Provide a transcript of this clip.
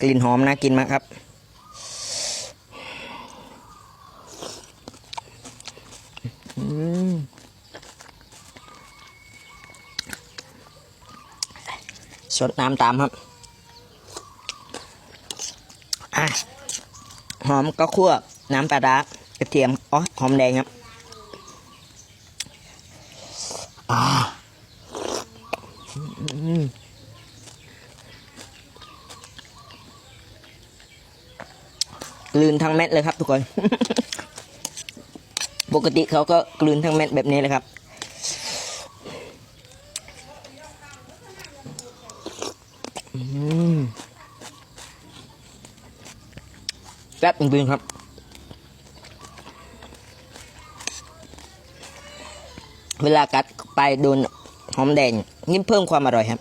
กลิ่นหอมน่ากินมากครับ สดน้ำตามครับอหอมก็คั่วน้ำปลาร้ากระเทียมอ๋อหอมแดงครับอ่าอื กลืนทั้งเม็ดเลยครับ ทุกคน ปกติเขาก็กลืนทั้งเม็ดแบบนี้เลยครับ แซ่บจริงๆครับเวลากัดไปโดนหอมแดงยิ่งเพิ่มความอร่อยครับ